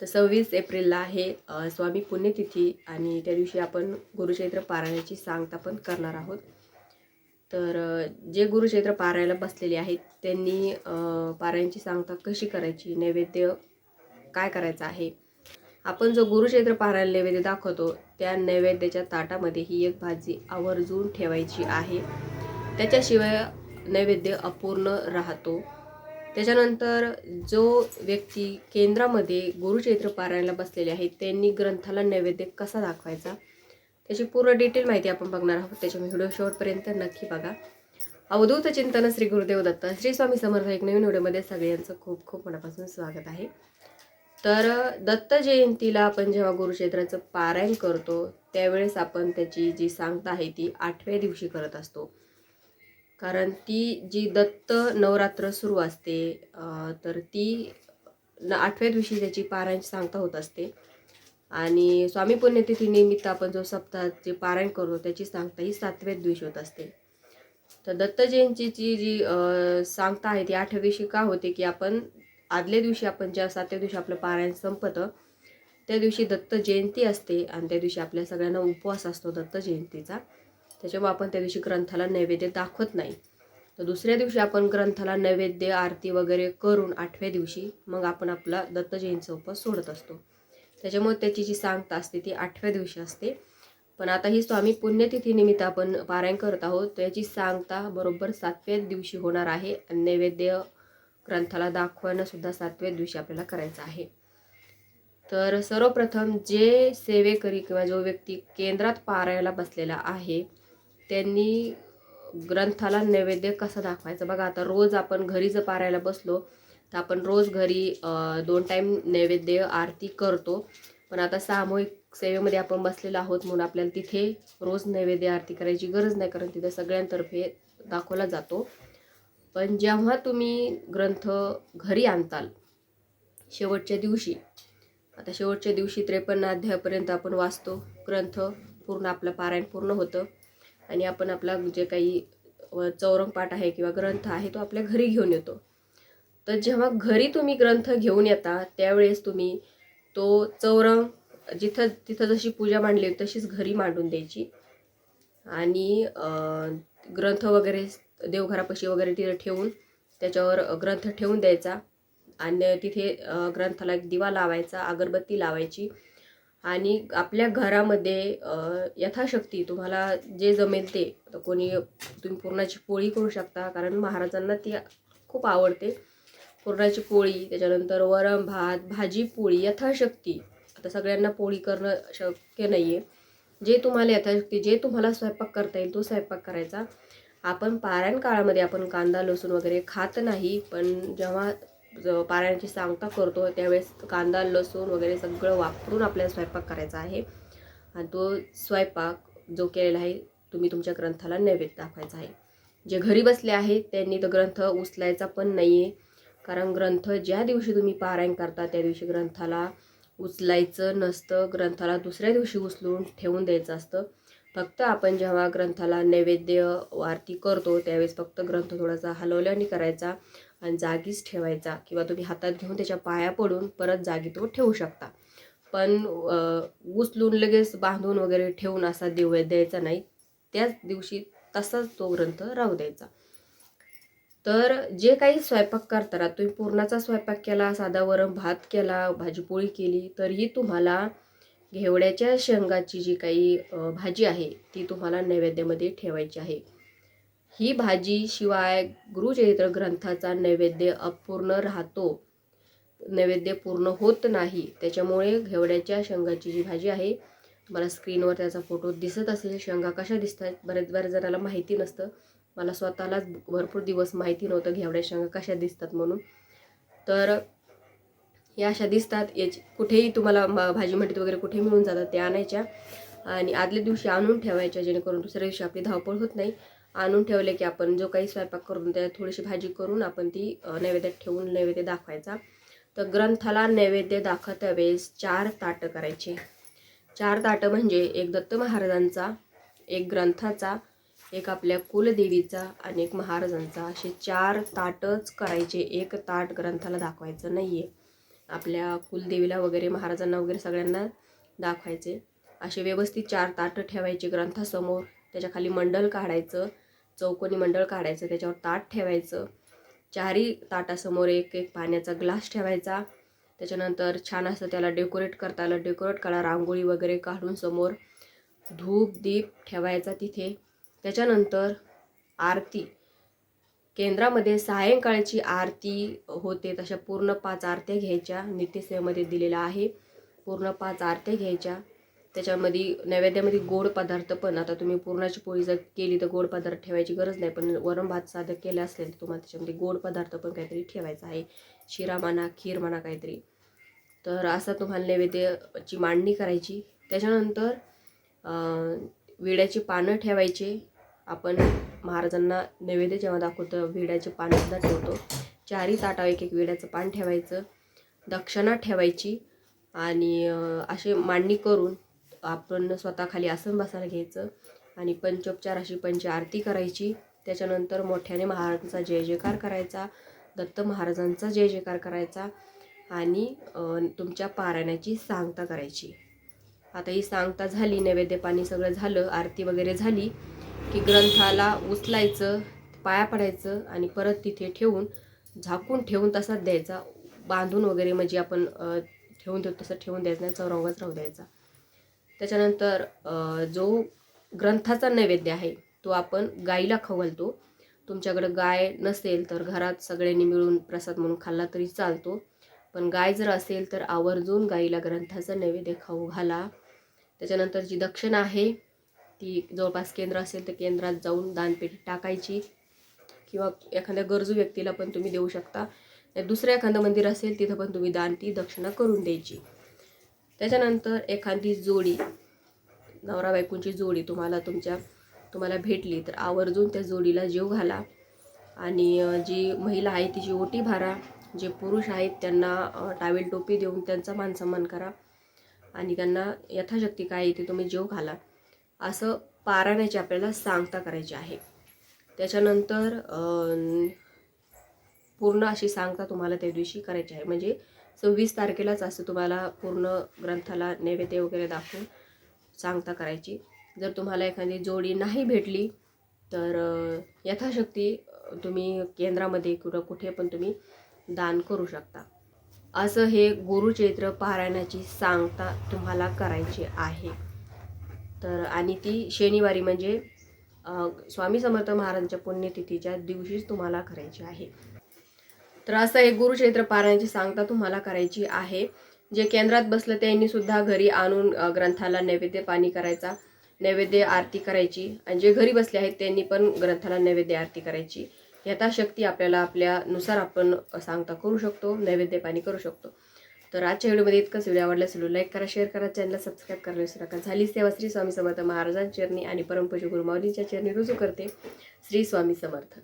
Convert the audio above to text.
तर सव्वीस एप्रिलला आहे स्वामी पुण्यतिथी आणि त्या दिवशी आपण गुरुचैत्र पारायणाची सांगता पण करणार आहोत. तर जे गुरुचैत्र पारायला बसलेले आहेत त्यांनी पारायणची सांगता कशी करायची नैवेद्य काय करायचं आहे? आपण जो गुरुचैत्र पारायण नैवेद्य दाखवतो त्या नैवेद्याच्या ताटामध्ये ही एक भाजी आवर्जून ठेवायची आहे. त्याच्याशिवाय नैवेद्य अपूर्ण राहतो. त्याच्यानंतर जो व्यक्ती केंद्रामध्ये गुरुचैत्र पारायणाला बसलेले आहेत त्यांनी ग्रंथाला नैवेद्य कसा दाखवायचा त्याची पूर्ण डिटेल माहिती आपण बघणार आहोत. त्याच्यामुळे व्हिडिओ शेवटपर्यंत नक्की बघा. अवधूत चिंतन श्री गुरुदेव दत्त श्री स्वामी समर्थ एक नवीन व्हिडिओमध्ये सगळ्यांचं खूप खूप मनापासून स्वागत आहे. तर दत्त जयंतीला आपण जेव्हा गुरुक्षेत्राचं पारायण करतो त्यावेळेस आपण त्याची जी सांगता आहे ती आठव्या दिवशी करत असतो. कारण ती जी दत्त नवरात्र सुरू असते तर ती न आठव्या दिवशी त्याची पारायण सांगता होत असते. आणि स्वामी पुण्यतिथी निमित्त आपण जो सप्ताह जे पारायण करतो त्याची सांगता ही सातव्या दिवशी होत असते. तर दत्त जयंतीची जी सांगता आहे ती आठव्या दिवशी का होते की आपण आदल्या दिवशी आपण ज्या सातव्या दिवशी आपलं पारायण संपतं त्या दिवशी दत्त जयंती असते आणि त्या दिवशी आपल्या सगळ्यांना उपवास असतो दत्त जयंतीचा. त्याच्यामुळे आपण त्या दिवशी ग्रंथाला नैवेद्य दाखवत नाही. तर दुसऱ्या दिवशी आपण ग्रंथाला नैवेद्य आरती वगैरे करून आठव्या दिवशी मग आपण आपला दत्त जयंतीचा उपवास सोडत असतो. त्याच्यामुळे त्याची जी सांगता असते ती आठव्या दिवशी असते. पण आता ही स्वामी पुण्यतिथीनिमित्त आपण पारायण करत आहोत. त्याची सांगता बरोबर सातव्या दिवशी होणार आहे. आणि नैवेद्य ग्रंथाला दाखवणं सातव्या दिवशी आपल्याला करायचं आहे. तर सर्वप्रथम जे सेवेकरी किंवा जो व्यक्ती केंद्रात पारायला बसलेला आहे त्यांनी ग्रंथाला नैवेद्य कसा दाखवायचा? बघा आता रोज आपण घरी जर पारायला बसलो तर आपण रोज घरी दोन टाईम नैवेद्य आरती करतो. पण आता सामूहिक सेवेमध्ये आपण बसलेलो आहोत म्हणून आपल्याला तिथे रोज नैवेद्य आरती करायची गरज नाही कारण तिथे सगळ्यांतर्फे दाखवला जातो. पण जेव्हा तुम्ही ग्रंथ घरी आणताल शेवटच्या दिवशी आता शेवटच्या दिवशी त्रेपन्न अध्यायापर्यंत आपण वाचतो ग्रंथ पूर्ण आपलं पारायण पूर्ण होतं. आणि आपण आपला जे काही चौरंग पाठ आहे किंवा ग्रंथ आहे तो आपल्या घरी घेऊन येतो. तर जेव्हा घरी तुम्ही ग्रंथ घेऊन येता त्यावेळेस तुम्ही तो चौरंग जिथं तिथं जशी पूजा मांडली तशीच घरी मांडून द्यायची. आणि ग्रंथ वगैरे देवघरापाशी वगैरे तिथे ठेवून त्याच्यावर ग्रंथ ठेवून द्यायचा. आणि तिथे ग्रंथाला एक दिवा लावायचा अगरबत्ती लावायची. आणि आपल्या घरामध्ये यथाशक्ती तुम्हाला जे जमेल ते. आता कोणी तुम्ही पुरणाची पोळी करू शकता कारण महाराजांना ती खूप आवडते. पुरणाची पोळी त्याच्यानंतर वरण भात भाजी पोळी यथाशक्ती. आता सगळ्यांना पोळी करणं शक्य नाही आहे जे तुम्हाला यथाशक्ती जे तुम्हाला स्वयंपाक करता येईल तो स्वयंपाक करायचा. आपण पारायण काळामध्ये आपण कांदा लसूण वगैरे खात नाही पण जेव्हा पारायणाची सांगता करतो त्यावेळेस कांदा लसूण वगैरे सगळं वापरून आपल्याला स्वयंपाक करायचा आहे. आणि तो स्वयंपाक जो केलेला आहे तुम्ही तुमच्या ग्रंथाला नैवेद्य दाखवायचा आहे. जे घरी बसले आहेत त्यांनी तो ग्रंथ उचलायचा पण नाही आहे कारण ग्रंथ ज्या दिवशी तुम्ही पारायण करता त्या दिवशी ग्रंथाला उचलायचं नसतं. ग्रंथाला दुसऱ्या दिवशी उचलून ठेवून द्यायचं असतं. फक्त आपण जेव्हा ग्रंथाला नैवेद्य आरती करतो त्यावेळेस फक्त ग्रंथ थोडासा हलवल्याने करायचा आणि जागीच ठेवायचा किंवा तुम्ही हातात घेऊन त्याच्या पाया पडून परत जागी तो ठेवू शकता. पण उचलून लगेच बांधून वगैरे ठेवून असा देव द्यायचा नाही. त्याच दिवशी तसाच तो ग्रंथ राहू द्यायचा. तर जे काही स्वयंपाक करताना तुम्ही पूर्णाचा स्वयंपाक केला साधा वरण भात केला भाजीपोळी केली तरीही तुम्हाला घेवड्याच्या शेंगाची जी काही भाजी आहे ती तुम्हाला नैवेद्यामध्ये ठेवायची आहे. ही भाजी शिवाय गुरुचरित्र ग्रंथाचा नैवेद्य अपूर्ण राहतो नैवेद्य पूर्ण होत नाही. त्याच्यामुळे घेवड्याच्या शेंगाची जी भाजी आहे तुम्हाला स्क्रीनवर त्याचा फोटो दिसत असेल. शेंगा कशा दिसतात बरेच बऱ्याच जणाला माहिती नसतं. मला स्वतःलाच भरपूर दिवस माहिती नव्हतं घेवड्या शेंगा कशा दिसतात म्हणून. तर या अशा दिसतात. याची कुठेही तुम्हाला म- भाजी मंडीत वगैरे कुठे मिळून जातात त्या आणायच्या. आणि आदल्या दिवशी आणून ठेवायच्या जेणेकरून दुसऱ्या दिवशी आपली धावपळ होत नाही. आणून ठेवले की आपण जो काही स्वयंपाक करून त्यात थोडीशी भाजी करून आपण ती नैवेद्यात ठेवून नैवेद्य दाखवायचा. तर ग्रंथाला नैवेद्य दाखवता वेळेस चार ताटं करायचे. चार ताटं म्हणजे एक दत्त महाराजांचा एक ग्रंथाचा एक आपल्या कुलदेवीचा आणि एक महाराजांचा. असे चार ताटच करायचे. एक ताट ग्रंथाला दाखवायचं नाही आहे आपल्या कुलदेवीला वगैरे महाराजांना वगैरे सगळ्यांना दाखवायचे. असे व्यवस्थित चार ताटं ठेवायचे ग्रंथासमोर. त्याच्याखाली मंडल काढायचं चौकोनी मंडळ काढायचं त्याच्यावर ताट ठेवायचं. चारही ताटासमोर एक एक पाण्याचा ग्लास ठेवायचा. त्याच्यानंतर छान असं त्याला डेकोरेट करता आलं डेकोरेट करा रांगोळी वगैरे काढून समोर धूप दीप ठेवायचा तिथे. त्याच्यानंतर आरती. केंद्रामध्ये सायंकाळची आरती होते तशा पूर्ण पाच आरत्या घ्यायच्या नित्यसेवेमध्ये दिलेल्या आहे. पूर्ण पाच आरत्या घ्यायच्या. त्याच्यामध्ये नैवेद्यामध्ये गोड पदार्थ पण आता तुम्ही पूर्णाची पोळी जर केली तर गोड पदार्थ ठेवायची गरज नाही पण वरण भात साधं केलं असेल तर तुम्हाला त्याच्यामध्ये गोड पदार्थ पण काहीतरी ठेवायचा आहे. शिरा म्हणा खीर म्हणा काहीतरी. तर असं तुम्हाला नैवेद्याची मांडणी करायची. त्याच्यानंतर विड्याची पानं ठेवायचे. आपण महाराजांना नैवेद्य जेव्हा दाखवतो विड्याचे पानसुद्धा ठेवतो. चारही ताटावर एक एक विड्याचं पान ठेवायचं. दक्षिणा ठेवायची आणि असे मांडणी करून आपण स्वतः खाली आसन बसायला घ्यायचं आणि पंचोपचार अशी पंच आरती करायची. त्याच्यानंतर मोठ्याने महाराजांचा जय जयकार करायचा दत्त महाराजांचा जय जयकार करायचा आणि तुमच्या पारायणाची सांगता करायची. आता ही सांगता झाली नैवेद्य पाणी सगळं झालं आरती वगैरे झाली. की ग्रंथाला उचलायचं पाया पडायचं आणि परत तिथे ठेवून झाकून ठेवून तसाच द्यायचा. बांधून वगैरे म्हणजे आपण ठेवून देऊ तसं ठेवून द्यायचं नाही चौरंगच राहू द्यायचा. त्याच्यानंतर जो ग्रंथाचा नैवेद्य आहे तो आपण गाईला खवलतो. तुमच्याकडं गाय नसेल तर घरात सगळ्यांनी मिळून प्रसाद म्हणून खाल्ला तरी चालतो. पण गाय जर असेल तर आवर्जून गाईला ग्रंथाचा नैवेद्य खाऊ घाला. त्याच्यानंतर जी दक्षिणा आहे ती जवळपास केंद्र असेल तर केंद्रात जाऊन दानपेटी टाकायची. किंवा एखाद्या गरजू व्यक्तीला पण तुम्ही देऊ शकता. दुसरं एखादं मंदिर असेल तिथं पण तुम्ही दान ती दक्षिणा करून द्यायची. त्याच्यानंतर एखादी जोडी नवरा बायकोंची जोडी तुम्हाला तुमच्या तुम्हाला भेटली तर आवर्जून त्या जोडीला जीव घाला. आणि जी महिला आहे तिची ओटी भरा. जे पुरुष आहेत त्यांना टावेल टोपी देऊन त्यांचा मानसन्मान करा. आणि त्यांना यथाशक्ती काय आहे ते तुम्ही जीव घाला. असं पारायणाची आपल्याला सांगता करायची आहे. त्याच्यानंतर पूर्ण अशी सांगता तुम्हाला त्या दिवशी करायची आहे. म्हणजे सव्वीस तारखेलाच असं तुम्हाला पूर्ण ग्रंथाला नैवेद्य वगैरे दाखवून सांगता करायची. जर तुम्हाला एखादी जोडी नाही भेटली तर यथाशक्ती तुम्ही केंद्रामध्ये किंवा कुठे पण तुम्ही दान करू शकता. असं हे गुरुचैत्र पारायणाची सांगता तुम्हाला करायची आहे. तर आणि ती शनिवारी म्हणजे स्वामी समर्थ महाराजांच्या पुण्यतिथीच्या दिवशीच तुम्हाला करायची आहे. तर असं एक गुरुचरित्र पारायणाची सांगता तुम्हाला करायची आहे. जे केंद्रात बसलं त्यांनी सुद्धा घरी आणून ग्रंथाला नैवेद्य पाणी करायचा नैवेद्य आरती करायची. आणि जे घरी बसले आहेत त्यांनी पण ग्रंथाला नैवेद्य आरती करायची. यथाशक्ती आपल्याला आपल्यानुसार आपण सांगता करू शकतो नैवेद्य पाणी करू शकतो. तर आजच्या व्हिडिओमध्ये इतकंच. व्हिडिओ आवडला असेल लाईक करा शेअर करा चॅनलला सबस्क्राईब करायला विसरू नका. झाली सेवा श्री स्वामी समर्थ महाराजांच्या चरणी आणि परमपूज्य गुरुमाऊलींच्या चरणी रुजू करते. श्री स्वामी समर्थ.